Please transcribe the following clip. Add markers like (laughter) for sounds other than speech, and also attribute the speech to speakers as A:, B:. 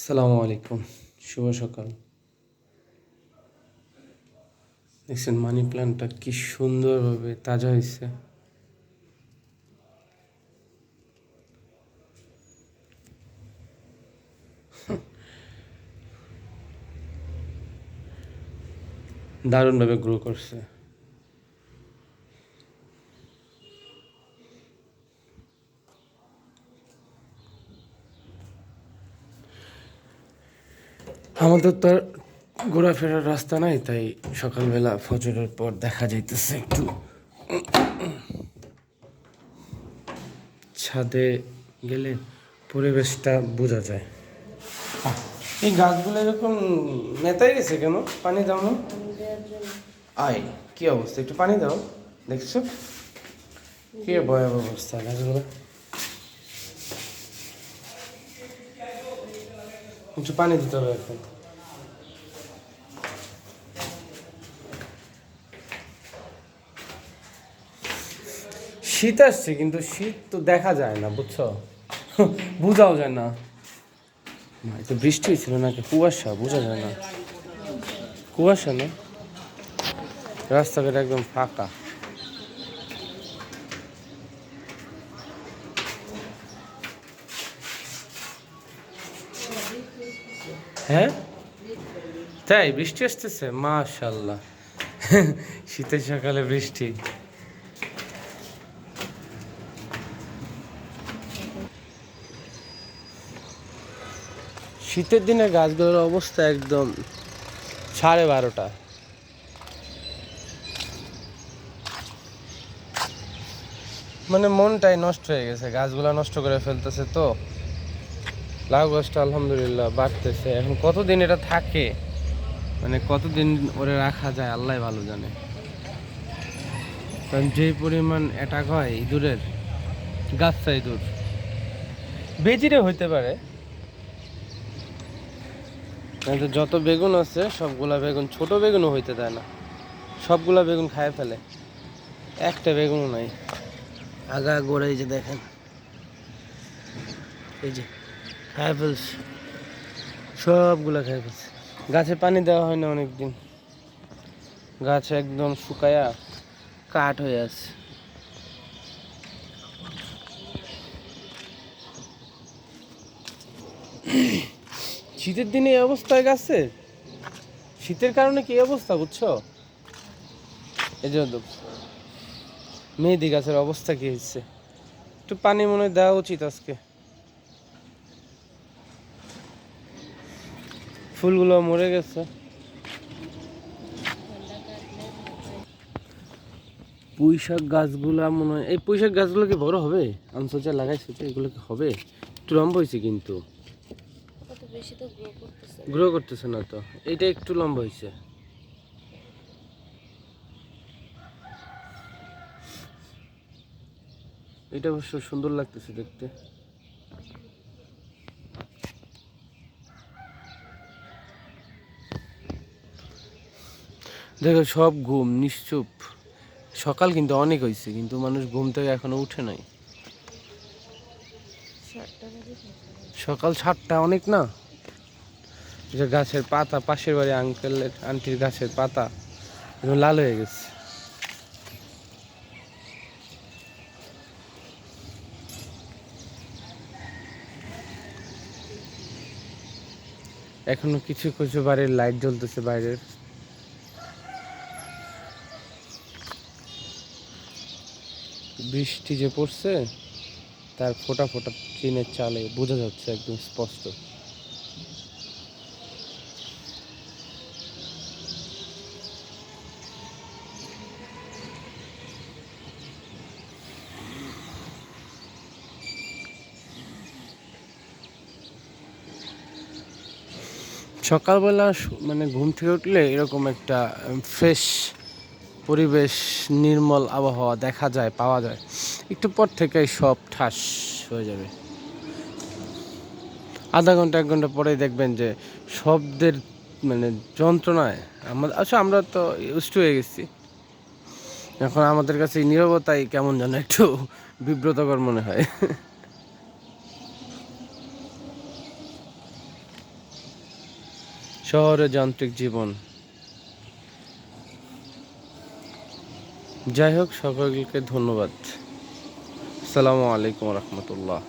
A: আসসালামু আলাইকুম। শুভ সকাল। দেখছেন মানি প্ল্যান্টটা কি সুন্দরভাবে তাজা হয়েছে। দারুণভাবে গ্রো করছে। আমাদের তো আর ঘোরাফেরার রাস্তা নাই, তাই সকালবেলা ফজরের পর দেখা যাইতেছে একটু। ছাদে গেলে পরিবেশটা বোঝা যায়। এই গাছগুলো এরকম নেতাই গেছে কেন? পানি দাও না। আয়, কি অবস্থা? একটু পানি দাও, দেখছ? কি ভয়াবহ অবস্থা গাছগুলো। একটু পানি দিতে হবে এখন শীত আসছে, কিন্তু শীত তো দেখা যায় না, বুঝছ? বোঝাও যায় না। তো বৃষ্টি হয়েছিল নাকি? কুয়াশা, বোঝা যায় না। কুয়াশা না? রাস্তাঘাট একদম ফাঁকা। হ্যাঁ? তাই, বৃষ্টি আসতেছে? মাশাল্লাহ শীতের সকালে বৃষ্টি। শীতের দিনে গাছগুলোর অবস্থা একদম সাড়ে বারোটা। মানে মনটাই নষ্ট হয়ে গেছে, গাছগুলা নষ্ট করে ফেলতেছে তো। লাউ গাছটা আলহামদুলিল্লাহ বাড়তেছে। এখন কতদিন এটা থাকে? মানে কতদিন ওরে রাখা যায়, আল্লাহ ভালো জানে। কারণ যে পরিমাণ অ্যাটাক হয় ইঁদুরের, গাছটা ইঁদুর। বেজিরে হইতে পারে। যত বেগুন আছে, সবগুলা বেগুন, ছোট বেগুনও হইতে দেয় না। সবগুলা বেগুন খায় ফেলে। একটা বেগুনও নাই। আগা গোড়া এই যে দেখেন। এই যে। খায় ফেলছে। সবগুলা খায় ফেলছে। গাছে পানি দেওয়া হয় না অনেকদিন। গাছ একদম শুকায়া কাঠ হয়ে আছে। শীতের দিনে এই অবস্থায় গাছে? শীতের কারণে কি অবস্থা বুঝছ? এই যে তো- মেহেদি গাছের অবস্থা কি হচ্ছে একটু পানি মনে দেওয়া উচিত আজকে। ফুলগুলো মরে গেছে। পুঁই শাক গাছগুলো মনে হয় এই পুঁইশাক গাছগুলো কি বড় হবে? আনসোচা লাগাইছে যে এগুলো কি হবে? একটু লম্বা হয়েছে কিন্তু।
B: কত গ্রো করতেছে
A: গ্রো করতেছে না তো। এটা একটু লম্বা হয়েছে। এটা অবশ্য সুন্দর লাগতেছে দেখতে। দেখো, সব ঘুম, নিশ্চুপ। সকাল কিন্তু অনেক হয়েছে কিন্তু মানুষ ঘুম থেকে এখনও উঠে নাই। সকাল সাতটা অনেক না? যে গাছের পাতা, পাশের বাড়ি আঙ্কেলের আন্টির গাছের পাতা, এগুলো লাল হয়ে গেছে। এখনও কিছু কিছু বাড়ির লাইট জ্বলতেছে বাইরের। বৃষ্টি যে পড়ছে, তার ফোটা ফোটা টিনের চালে বোঝা যাচ্ছে একদম স্পষ্ট। সকালবেলা মানে ঘুম থেকে উঠলে এরকম একটা ফ্রেশ পরিবেশ নির্মল আবহাওয়া দেখা যায়, পাওয়া যায়। একটু পর থেকেই সব ঠাস হয়ে যাবে। আধা ঘণ্টা, এক ঘণ্টা পরেই দেখবেন যে শব্দের মানে যন্ত্রণায় আমাদের আচ্ছা আমরা তো ইউস্ট হয়ে গেছি। এখন আমাদের কাছে নীরবতাই কেমন যেন একটু (laughs) বিব্রতকর মনে হয়। (laughs) শহরে যান্ত্রিক জীবন। যাই হোক সকলকে ধন্যবাদ। আসসালামু আলাইকুম রহমতুল্লাহ।